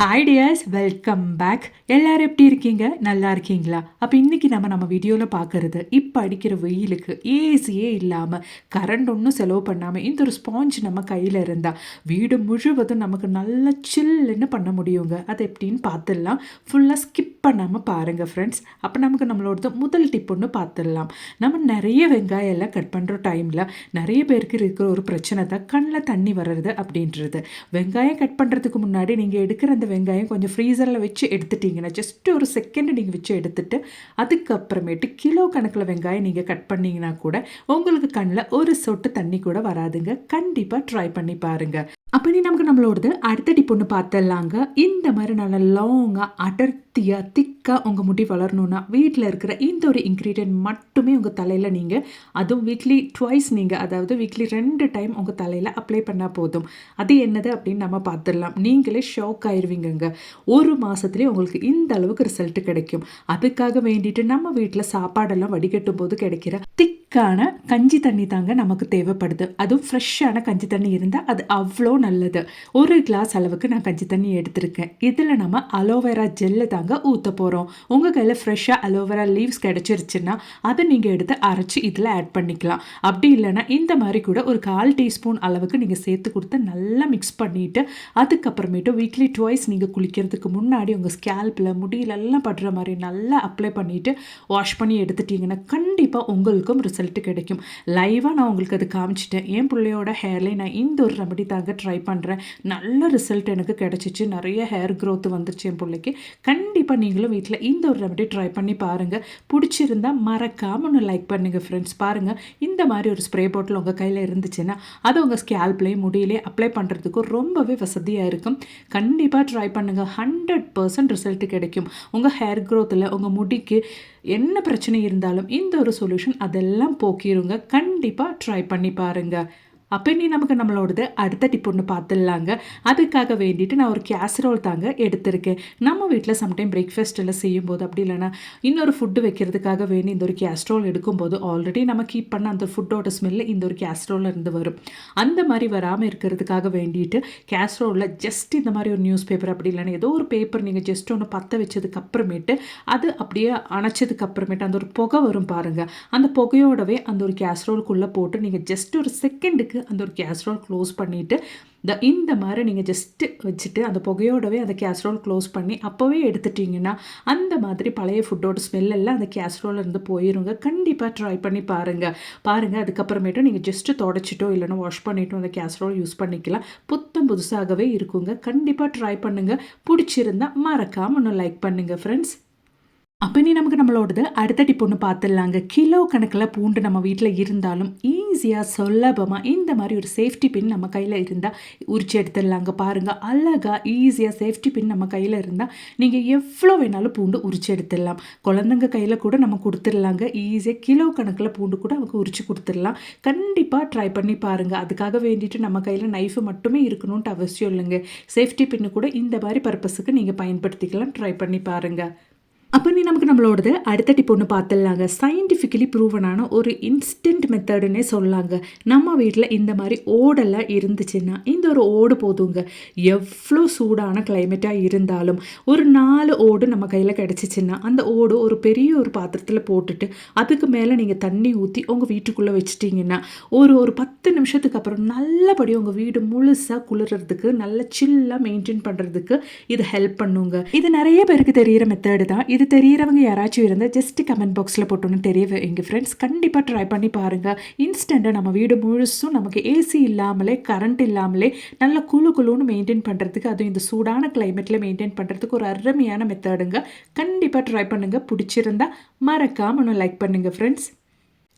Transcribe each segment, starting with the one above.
Hi tears welcome back எல்லோரும் எப்படி இருக்கீங்க? நல்லா இருக்கீங்களா? அப்போ இன்றைக்கி நம்ம நம்ம வீடியோவில் பார்க்குறது இப்போ அடிக்கிற வெயிலுக்கு ஏசியே இல்லாமல் கரண்ட் ஒன்றும் செலவு பண்ணாமல் இந்த ஒரு ஸ்பாஞ்ச் நம்ம கையில் இருந்தால் வீடு முழுவதும் நமக்கு நல்லா சில்லுன்னு பண்ண முடியுங்க. அது எப்படின்னு பார்த்துடலாம். ஃபுல்லாக ஸ்கிப் பண்ணாமல் பாருங்கள் ஃப்ரெண்ட்ஸ் அப்போ நமக்கு நம்மளோடது முதல் டிப் ஒன்று பார்த்துடலாம் நம்ம நிறைய வெங்காயம் எல்லாம் கட் பண்ணுற டைமில் நிறைய பேருக்கு இருக்கிற ஒரு பிரச்சனை தான் கண்ணில் தண்ணி வர்றது அப்படின்றது. வெங்காயம் கட் பண்ணுறதுக்கு முன்னாடி நீங்கள் எடுக்கிற அந்த வெங்காயம் கொஞ்சம் ஃப்ரீசரில் வச்சு எடுத்துட்டிங்கன்னா ஜஸ்ட் ஒரு செகண்ட் நீங்கள் வச்சு எடுத்துட்டு அதுக்கப்புறமேட்டு கிலோ கணக்கில் வெங்காயம் நீங்கள் கட் பண்ணிங்கன்னா கூட உங்களுக்கு கண்ணில் ஒரு சொட்டு தண்ணி கூட வராதுங்க. கண்டிப்பாக ட்ரை பண்ணி பாருங்கள் அப்போ நீ நமக்கு நம்மளோடது அடுத்த டிப் ஒன்று பார்த்துடலாங்க. இந்த மாதிரி நல்லா லாங்காக அடர்த்தியாக திக்காக உங்கள் முடி வளரணுன்னா வீட்டில் இருக்கிற இந்த ஒரு இன்க்ரீடியன்ட் மட்டுமே உங்கள் தலையில் நீங்கள் அதுவும் வீக்லி ட்வைஸ் நீங்கள் அதாவது வீக்லி ரெண்டு டைம் உங்கள் தலையில் அப்ளை பண்ணால் போதும். அது என்னது அப்படின்னு நம்ம பார்த்துடலாம். நீங்களே ஷாக் ஆயிடுவீங்கங்க ஒரு மாதத்துலேயே உங்களுக்கு இந்த அளவுக்கு ரிசல்ட் கிடைக்கும். அதுக்காக வேண்டிட்டு நம்ம வீட்டில் சாப்பாடெல்லாம் வடிகட்டும் போது கிடைக்கிற திக் திக்கான கஞ்சி தண்ணி தாங்க நமக்கு தேவைப்படுது. அதுவும் ஃப்ரெஷ்ஷான கஞ்சி தண்ணி இருந்தால் அது அவ்வளோ நல்லது. ஒரு கிளாஸ் அளவுக்கு நான் கஞ்சி தண்ணி எடுத்திருக்கேன். இதில் நம்ம அலோவேரா ஜெல்லு தாங்க ஊற்ற போகிறோம் உங்கள் கையில் ஃப்ரெஷ்ஷாக அலோவேரா லீவ்ஸ் கிடச்சிருச்சுன்னா அதை நீங்கள் எடுத்து அரைச்சி இதில் ஆட் பண்ணிக்கலாம். அப்படி இல்லைன்னா இந்த மாதிரி கூட ஒரு கால் டீஸ்பூன் அளவுக்கு நீங்கள் சேர்த்து கொடுத்து நல்லா மிக்ஸ் பண்ணிவிட்டு அதுக்கப்புறமேட்டு வீக்லி டுவைஸ் நீங்கள் குளிக்கிறதுக்கு முன்னாடி உங்கள் ஸ்கேல்பில் முடியிலெல்லாம் படுற மாதிரி நல்லா அப்ளை பண்ணிவிட்டு வாஷ் பண்ணி எடுத்துட்டிங்கன்னா கண்டிப்பாக உங்களுக்கும் ரிசல்ட் கிடைக்கும். லைவாக நான் உங்களுக்கு அது காமிச்சிட்டேன். என் பிள்ளையோட ஹேர்லேயே நான் இந்த ஒரு ரெமடி தாங்க ட்ரை பண்ணுறேன் நல்ல ரிசல்ட் எனக்கு கிடச்சிச்சு. நிறைய ஹேர் க்ரோத் வந்துருச்சு என் பிள்ளைக்கு. கண்டிப்பாக நீங்களும் வீட்டில் இந்த ஒரு ரெமடி ட்ரை பண்ணி பாருங்கள் பிடிச்சிருந்தா மறக்காமல் ஒன்று லைக் பண்ணுங்கள் ஃப்ரெண்ட்ஸ் பாருங்கள் இந்த மாதிரி ஒரு ஸ்ப்ரே பாட்டில் உங்கள் கையில் இருந்துச்சுன்னா அது உங்கள் ஸ்கேல்ப்லேயும் முடியிலே அப்ளை பண்ணுறதுக்கு ரொம்பவே வசதியாக இருக்கும். கண்டிப்பாக ட்ரை பண்ணுங்கள் ஹண்ட்ரட் பர்சன்ட் ரிசல்ட் கிடைக்கும். உங்கள் ஹேர் க்ரோத்தில் உங்கள் முடிக்கு என்ன பிரச்சனை இருந்தாலும் இந்த ஒரு சொல்யூஷன் அதெல்லாம் போக்கிடுங்க கண்டிப்பாக ட்ரை பண்ணி பாருங்கள் அப்போ இனி நமக்கு நம்மளோடது அடுத்த டிப் ஒன்று பார்த்துடலாங்க அதுக்காக வேண்டிட்டு நான் ஒரு கேசரோல் தாங்க எடுத்திருக்கேன். நம்ம வீட்டில் சம்டைம் பிரேக்ஃபாஸ்ட் எல்லாம் செய்யும்போது அப்படி இல்லைன்னா இன்னொரு ஃபுட்டு வைக்கிறதுக்காக வேண்டி இந்த ஒரு கேஸ்ட்ரோல் எடுக்கும்போது ஆல்ரெடி நம்ம கீப் பண்ண அந்த ஃபுட்டோட ஸ்மெல்லு இந்த ஒரு கேஸ்ட்ரோலில் இருந்து வரும். அந்த மாதிரி வராமல் இருக்கிறதுக்காக வேண்டிட்டு கேஸ்ட்ரோலில் ஜஸ்ட் இந்த மாதிரி ஒரு நியூஸ் பேப்பர் அப்படி இல்லைன்னா ஏதோ ஒரு பேப்பர் நீங்கள் ஜஸ்ட் ஒன்று பற்ற வச்சதுக்கு அப்புறமேட்டு அது அப்படியே அணைச்சதுக்கு அப்புறமேட்டு அந்த ஒரு புகை வரும் பாருங்கள் அந்த புகையோடவே அந்த ஒரு கேஸ்ட்ரோலுக்குள்ளே போட்டு நீங்கள் ஜஸ்ட் ஒரு செகண்டுக்கு அந்த ஒரு கேஸ்ட்ரோல் க்ளோஸ் பண்ணிவிட்டு இந்த இந்த மாதிரி நீங்கள் ஜஸ்ட்டு வச்சுட்டு அந்த புகையோடவே அந்த கேஸ்ட்ரோல் க்ளோஸ் பண்ணி அப்போவே எடுத்துட்டிங்கன்னா அந்த மாதிரி பழைய ஃபுட்டோட ஸ்மெல் எல்லாம் அந்த கேஸ்ட்ரோலில் இருந்து போயிருங்க. கண்டிப்பாக ட்ரை பண்ணி பாருங்கள் பாருங்கள் அதுக்கப்புறமேட்டு நீங்கள் ஜஸ்ட்டு தொடச்சிட்டோ இல்லைன்னா வாஷ் பண்ணிட்டோ அந்த கேஸ்ட்ரோல் யூஸ் பண்ணிக்கலாம். புத்தம் புதுசாகவே இருக்குங்க. கண்டிப்பாக ட்ரை பண்ணுங்கள் பிடிச்சிருந்தா மறக்காமல் ஒன்று லைக் பண்ணுங்கள் ஃப்ரெண்ட்ஸ் அப்போ நீ நமக்கு நம்மளோடது அடுத்த டிப் ஒன்று பார்த்துடலாங்க கிலோ கணக்கில் பூண்டு நம்ம வீட்டில் இருந்தாலும் ஈஸியாக சுலபமாக இந்த மாதிரி ஒரு சேஃப்டி பின் நம்ம கையில் இருந்தால் உரிச்சு எடுத்துடலாங்க. பாருங்கள் அழகாக ஈஸியாக சேஃப்டி பின் நம்ம கையில் இருந்தால் நீங்கள் எவ்வளோ வேணாலும் பூண்டு உரிச்சு எடுத்துடலாம். குழந்தைங்க கையில் கூட நம்ம கொடுத்துடலாங்க. ஈஸியாக கிலோ கணக்கில் பூண்டு கூட அவங்க உரிச்சு கொடுத்துடலாம். கண்டிப்பாக ட்ரை பண்ணி பாருங்கள் அதுக்காக வேண்டிட்டு நம்ம கையில் நைஃபு மட்டுமே இருக்கணும்ன்ட்டு அவசியம் இல்லைங்க. சேஃப்டி பின்னு கூட இந்த மாதிரி பர்பஸுக்கு நீங்கள் பயன்படுத்திக்கலாம். ட்ரை பண்ணி பாருங்கள் அப்போ நீ நமக்கு நம்மளோடது அடுத்த டிப் ஒன்று பார்த்துடலாங்க சயின்டிஃபிக்கலி ப்ரூவனான ஒரு இன்ஸ்டன்ட் மெத்தடுன்னே சொல்லலாங்க நம்ம வீட்டில் இந்த மாதிரி ஓடெல்லாம் இருந்துச்சுன்னா இந்த ஒரு ஓடு போதுங்க. எவ்வளோ சூடான கிளைமேட்டாக இருந்தாலும் ஒரு நாலு ஓடு நம்ம கையில் கிடச்சிச்சின்னா அந்த ஓடு ஒரு பெரிய ஒரு பாத்திரத்தில் போட்டுட்டு அதுக்கு மேலே நீங்கள் தண்ணி ஊற்றி உங்கள் வீட்டுக்குள்ளே வச்சிட்டிங்கன்னா ஒரு ஒரு பத்து நிமிஷத்துக்கு அப்புறம் நல்லபடி உங்கள் வீடு முழுசாக குளிர்றதுக்கு நல்ல சில்லாக மெயின்டைன் பண்ணுறதுக்கு இது ஹெல்ப் பண்ணுங்க. இது நிறைய பேருக்கு தெரிகிற மெத்தடு தான். இது தெரியிறவங்க யாராச்சும் இருந்தால் ஜஸ்ட் கமெண்ட் பாக்ஸில் போட்டோன்னு தெரிய எங்கள் ஃப்ரெண்ட்ஸ் கண்டிப்பாக ட்ரை பண்ணி பாருங்கள் இன்ஸ்டண்ட்டாக நம்ம வீடு முழுசும் நமக்கு ஏசி இல்லாமலே கரண்ட் இல்லாமலே நல்ல குழு குழுன்னு மெயின்டைன் பண்ணுறதுக்கு அதுவும் இந்த சூடான கிளைமேட்டில் மெயின்டைன் பண்ணுறதுக்கு ஒரு அருமையான மெத்தடுங்க கண்டிப்பாக ட்ரை பண்ணுங்கள் பிடிச்சிருந்தா மறக்காமல் ஒன்று லைக் பண்ணுங்கள் ஃப்ரெண்ட்ஸ்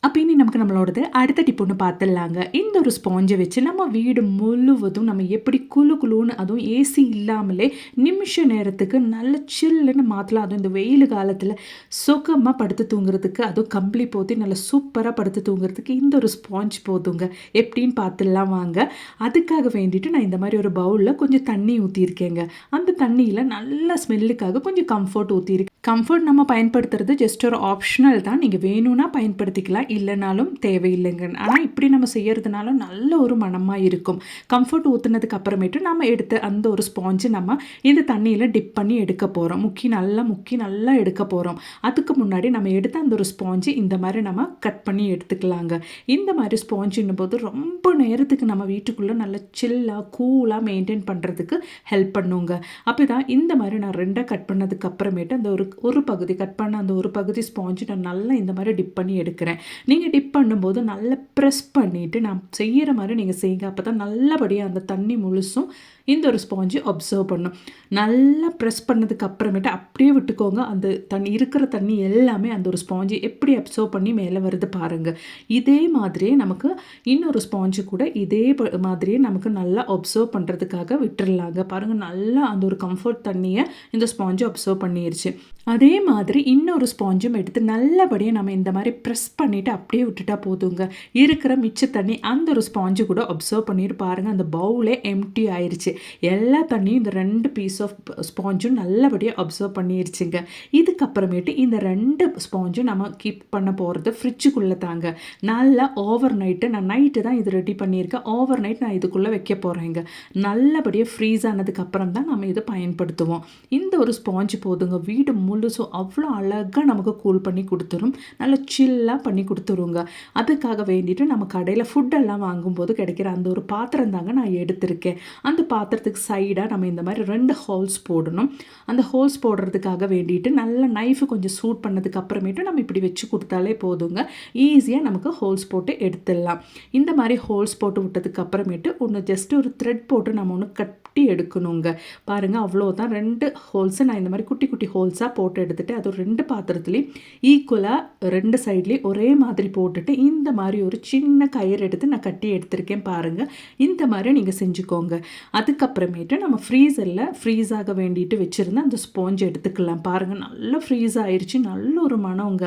அப்போ இனி நமக்கு நம்மளோடது அடுத்த டிப் ஒன்று பார்த்துடலாங்க இந்த ஒரு ஸ்பாஞ்சை வச்சு நம்ம வீடு முழுவதும் நம்ம எப்படி குழு குழுன்னு அதுவும் ஏசி இல்லாமலே நிமிஷ நேரத்துக்கு நல்ல சில்லுன்னு மாற்றலாம் அதுவும் இந்த வெயில் காலத்தில் சுகமாக படுத்து தூங்குறதுக்கு அதுவும் கம்பளி போத்தி நல்லா சூப்பராக படுத்து தூங்குறதுக்கு இந்த ஒரு ஸ்பாஞ்ச் போதுங்க. எப்படின்னு பார்த்துடலாம் வாங்க. அதுக்காக வேண்டிட்டு நான் இந்த மாதிரி ஒரு பவுலில் கொஞ்சம் தண்ணி ஊற்றிருக்கேங்க அந்த தண்ணியில் நல்ல ஸ்மெல்லுக்காக கொஞ்சம் கம்ஃபர்ட் ஊற்றிருக்கேன் கம்ஃபர்ட் நம்ம பயன்படுத்துறது ஜஸ்ட் ஒரு ஆப்ஷனல் தான். நீங்கள் வேணும்னா பயன்படுத்திக்கலாம் இல்லைனாலும் தேவையில்லைங்க ஆனால் இப்படி நம்ம செய்கிறதுனால நல்ல ஒரு மனமாக இருக்கும். கம்ஃபர்ட் ஊற்றுனதுக்கு அப்புறமேட்டு நம்ம எடுத்து அந்த ஒரு ஸ்பாஞ்சு நம்ம இந்த தண்ணியில் டிப் பண்ணி எடுக்க போகிறோம் முக்கி நல்லா முக்கி நல்லா எடுக்க போகிறோம் அதுக்கு முன்னாடி நம்ம எடுத்த அந்த ஒரு ஸ்பாஞ்சு இந்த மாதிரி நம்ம கட் பண்ணி எடுத்துக்கலாங்க. இந்த மாதிரி ஸ்பாஞ்சுன்னும் போது ரொம்ப நேரத்துக்கு நம்ம வீட்டுக்குள்ளே நல்லா சில்லாக கூலாக மெயின்டைன் பண்ணுறதுக்கு ஹெல்ப் பண்ணுங்க. அப்போ தான் இந்த மாதிரி நான் ரெண்டாக கட் பண்ணதுக்கு அப்புறமேட்டு அந்த ஒரு ஒரு பகுதி கட் பண்ண அந்த ஒரு பகுதி ஸ்பாஞ்சு நான் நல்லா இந்த மாதிரி டிப் பண்ணி எடுக்கிறேன். நீங்கள் டிப் பண்ணும்போது நல்லா ப்ரெஸ் பண்ணிவிட்டு நான் செய்கிற மாதிரி நீங்கள் செய்யுங்க அப்போ தான் நல்லபடியாக அந்த தண்ணி முழுசும் இந்த ஒரு ஸ்பாஞ்சு அப்சர்வ் பண்ணும் நல்லா ப்ரெஸ் பண்ணதுக்கு அப்புறமேட்டு அப்படியே விட்டுக்கோங்க. அந்த தண்ணி இருக்கிற தண்ணி எல்லாமே அந்த ஒரு ஸ்பாஞ்சு எப்படி அப்சர்வ் பண்ணி மேலே வருது பாருங்கள் இதே மாதிரியே நமக்கு இன்னொரு ஸ்பாஞ்சு கூட இதே மாதிரியே நமக்கு நல்லா அப்சர்வ் பண்ணுறதுக்காக விட்டுடலாங்க பாருங்கள் நல்லா அந்த ஒரு கம்ஃபர்ட் தண்ணியை இந்த ஸ்பாஞ்சு அப்சர்வ் பண்ணிருச்சு. அதே மாதிரி இன்னொரு ஸ்பாஞ்சும் எடுத்து நல்லபடியாக நம்ம இந்த மாதிரி ப்ரெஸ் பண்ணிவிட்டு அப்படியே விட்டுட்டா போதுங்க. இருக்கிற மிச்ச தண்ணி அந்த ஒரு ஸ்பாஞ்சு கூட அப்சர்வ் பண்ணிட்டு பாருங்கள் அந்த பவுலே எம்டி ஆயிடுச்சு எல்லா தண்ணியும் இந்த ரெண்டு பீஸ் ஆஃப் ஸ்பாஞ்சும் நல்லபடியாக அப்சர்வ் பண்ணிருச்சுங்க. இதுக்கப்புறமேட்டு இந்த ரெண்டு ஸ்பாஞ்சும் நம்ம கீப் பண்ண போகிறது ஃப்ரிட்ஜுக்குள்ளே தாங்க. நல்லா ஓவர் நைட்டு நான் நைட்டு தான் இது ரெடி பண்ணியிருக்கேன். ஓவர் நைட் நான் இதுக்குள்ளே வைக்க போகிறேங்க நல்லபடியாக ஃப்ரீஸ் ஆனதுக்கப்புறம் தான் நம்ம இதை பயன்படுத்துவோம். இந்த ஒரு ஸ்பாஞ்சு போதுங்க. வீடு முழுசும் அவ்வளோ அழகாக நமக்கு கூல் பண்ணி கொடுத்துரும். நல்லா சில்லாக பண்ணி கொடுத்துருங்க. அதுக்காக வேண்டிட்டு நம்ம கடையில் ஃபுட்டெல்லாம் வாங்கும்போது கிடைக்கிற அந்த ஒரு பாத்திரம் தாங்க நான் எடுத்திருக்கேன். அந்த பாத்திரத்துக்கு சைடாக நம்ம இந்த மாதிரி ரெண்டு ஹோல்ஸ் போடணும். அந்த ஹோல்ஸ் போடுறதுக்காக வேண்டிட்டு நல்ல நைஃபு கொஞ்சம் சூட் பண்ணதுக்கு அப்புறமேட்டு நம்ம இப்படி வச்சு கொடுத்தாலே போதுங்க. ஈஸியாக நமக்கு ஹோல்ஸ் போட்டு எடுத்துடலாம். இந்த மாதிரி ஹோல்ஸ் போட்டு விட்டதுக்கு அப்புறமேட்டு ஒன்று ஜஸ்ட் ஒரு த்ரெட் போட்டு நம்ம ஒன்று கட் கட்டி எடுக்கணுங்க. பாருங்கள் அவ்வளோதான் ரெண்டு ஹோல்ஸை நான் இந்த மாதிரி குட்டி குட்டி ஹோல்ஸாக போட்டு எடுத்துகிட்டு அது ரெண்டு பாத்திரத்துலேயும் ஈக்குவலாக ரெண்டு சைட்லேயும் ஒரே மாதிரி போட்டுட்டு இந்த மாதிரி ஒரு சின்ன கயிறு எடுத்து நான் கட்டி எடுத்திருக்கேன் பாருங்கள் இந்த மாதிரி நீங்கள் செஞ்சுக்கோங்க. அதுக்கப்புறமேட்டு நம்ம ஃப்ரீசரில் ஃப்ரீஸ் ஆக வேண்டிட்டு வச்சுருந்தா அந்த ஸ்பாஞ்ச் எடுத்துக்கலாம். பாருங்கள் நல்லா ஃப்ரீஸ் ஆயிடுச்சு நல்ல ஒரு மனங்க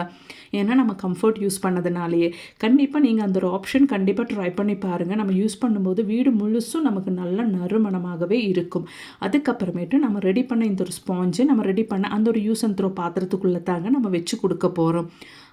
ஏன்னா நம்ம கம்ஃபர்ட் யூஸ் பண்ணதுனாலேயே. கண்டிப்பாக நீங்கள் அந்த ஒரு ஆப்ஷன் கண்டிப்பாக ட்ரை பண்ணி பாருங்கள் நம்ம யூஸ் பண்ணும்போது வீடு முழுசும் நமக்கு நல்ல நறுமணமாகவே இருக்கும். அதுக்கப்புறமேட்டு நம்ம ரெடி பண்ண இந்த ஒரு ஸ்பாஞ்சை நம்ம ரெடி பண்ண அந்த ஒரு யூஸ் அண்ட் த்ரோ பாத்திரத்துக்குள்ளே தாங்க நம்ம வச்சு கொடுக்க போகிறோம்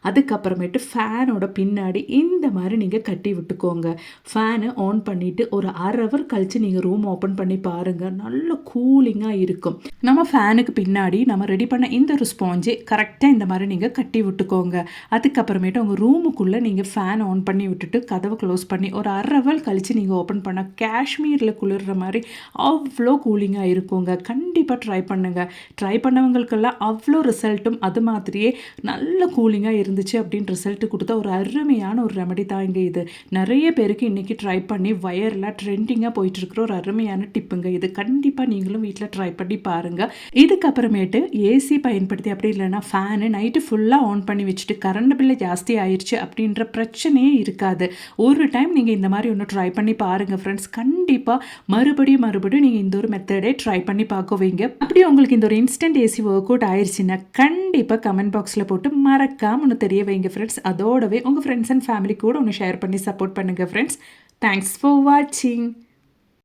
அதுக்கப்புறமேட்டு ஃபேனோட பின்னாடி இந்த மாதிரி நீங்கள் கட்டி விட்டுக்கோங்க. ஃபேனை ஆன் பண்ணிவிட்டு ஒரு அரை ஹவர் கழித்து நீங்கள் ரூம் ஓப்பன் பண்ணி பாருங்கள் நல்ல கூலிங்காக இருக்கும். நம்ம ஃபேனுக்கு பின்னாடி நம்ம ரெடி பண்ண இந்த ஒரு ஸ்பாஞ்சே கரெக்டாக இந்த மாதிரி நீங்கள் கட்டி விட்டுக்கோங்க. அதுக்கப்புறமேட்டு உங்கள் ரூமுக்குள்ளே நீங்கள் ஃபேன் ஆன் பண்ணி விட்டுட்டு கதவை க்ளோஸ் பண்ணி ஒரு அரை ஹவர் கழித்து நீங்கள் ஓப்பன் பண்ண காஷ்மீரில் குளிர்ற மாதிரி அவ்வளோ கூலிங்காக இருக்குங்க. கண்டிப்பாக ட்ரை பண்ணுங்கள் ட்ரை பண்ணவங்களுக்கெல்லாம் அவ்வளோ ரிசல்ட்டும் அது மாதிரியே நல்ல கூலிங்காக இருந்துச்சு அப்படின்னு ரிசல்ட் கொடுத்த ஒரு அருமையான ஒரு ரெமடி தாங்க இது. நிறைய பேருக்கு இன்றைக்கி ட்ரை பண்ணி வயரில் ட்ரெண்டிங்காக போயிட்டுருக்குற ஒரு அருமையான டிப்புங்க இது. கண்டிப்பாக நீங்களும் வீட்டில் ட்ரை பண்ணி பாருங்கள் இதுக்கப்புறமேட்டு ஏசி பயன்படுத்தி அப்படி இல்லைன்னா ஃபேனு நைட்டு ஃபுல்லாக ஆன் பண்ணி வச்சுட்டு கரண்ட் பில்லு ஜாஸ்தி ஆயிடுச்சு அப்படின்ற பிரச்சனையே இருக்காது. ஒரு டைம் நீங்கள் இந்த மாதிரி ஒன்று ட்ரை பண்ணி பாருங்கள் ஃப்ரெண்ட்ஸ் கண்டிப்பாக மறுபடியும் மறுபடியும் நீங்கள் இந்த ஒரு மெத்தடே ட்ரை பண்ணி பார்க்க வைங்க அப்படி உங்களுக்கு இந்த ஒரு இன்ஸ்டன்ட் ஏசி ஒர்க் அவுட் ஆயிடுச்சுன்னா கண்டிப்பாக கமெண்ட் பாக்ஸில் போட்டு மறக்காமல் தெரிய வைங்க ஃப்ரெண்ட்ஸ் அதோடவே உங்கள் ஃப்ரெண்ட்ஸ் அண்ட் ஃபேமிலி கூட ஒன்று ஷேர் பண்ணி சப்போர்ட் பண்ணுங்கள் ஃப்ரெண்ட்ஸ் தேங்க்ஸ் ஃபார் வாட்சிங்